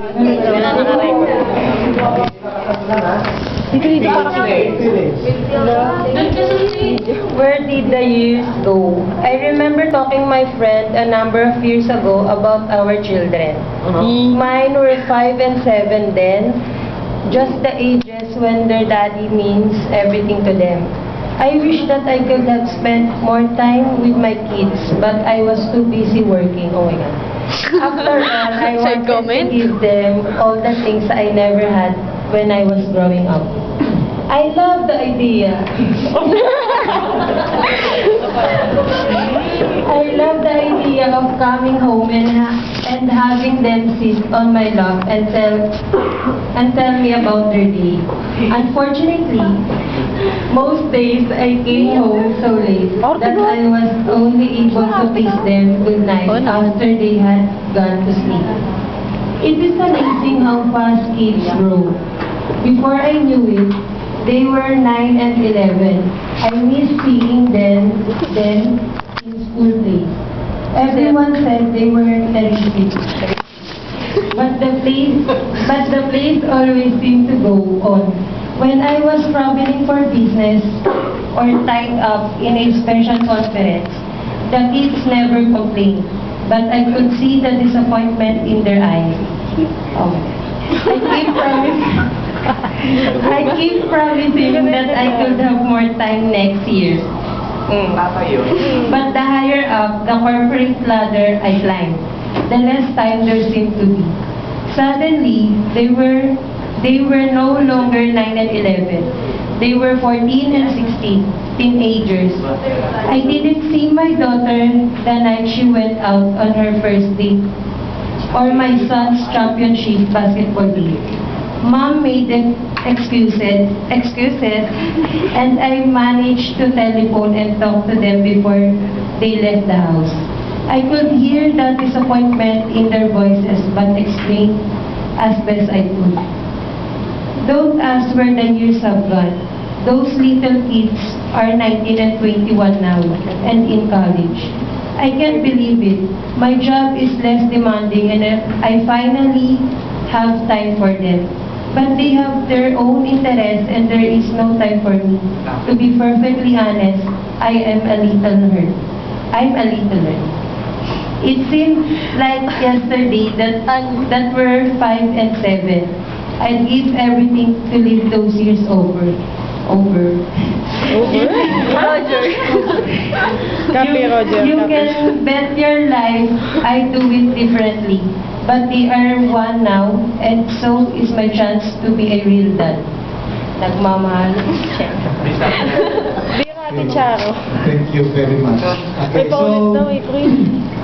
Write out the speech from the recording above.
Wala naka-record. Dito, dito, parang Where did the years go? I remember talking my friend a number of years ago about our children. Mine were five and seven then, just the ages when their daddy means everything to them. I wish that I could have spent more time with my kids, but I was too busy working. Oh my God. After all, I Side wanted comment? to give them all the things I never had when I was growing up. I love the idea. I love the idea of coming home and ha- and having them sit on my lap and tell and tell me about their day. Unfortunately, most days I came home so late that I was only able to kiss them goodnight Oh, after they had gone to sleep. It is amazing how fast kids grow. Before I knew it, they were 9 and 11. I miss seeing them then school days. Everyone said they were terrific. But the place, but the place always seemed to go on. When I was traveling for business or tied up in a special conference, the kids never complained, but I could see the disappointment in their eyes. Oh. I keep promising, I keep promising that I could have more time next year. Mm. But the higher up the corporate ladder I climbed, the less time there seemed to be. Suddenly, they were they were no longer 9 and 11. They were 14 and 16, teenagers. I didn't see my daughter the night she went out on her first date or my son's championship basketball game. Mom made excuses, excuses, and I managed to telephone and talk to them before they left the house. I could hear the disappointment in their voices, but explained as best I could. Don't ask where the years have gone. Those little kids are 19 and 21 now and in college. I can't believe it. My job is less demanding and I finally have time for them. But they have their own interests and there is no time for me. To be perfectly honest, I am a little hurt. I'm a little hurt. It seemed like yesterday that uh, that were five and seven. I'd give everything to live those years over. Over. Over? Roger. Copy, you, Roger. You Copy. can bet your life I do it differently. But they are one now, and so is my chance to be a real dad. Nagmamahal. Bira, Charo. Thank you very much. Okay, so, April.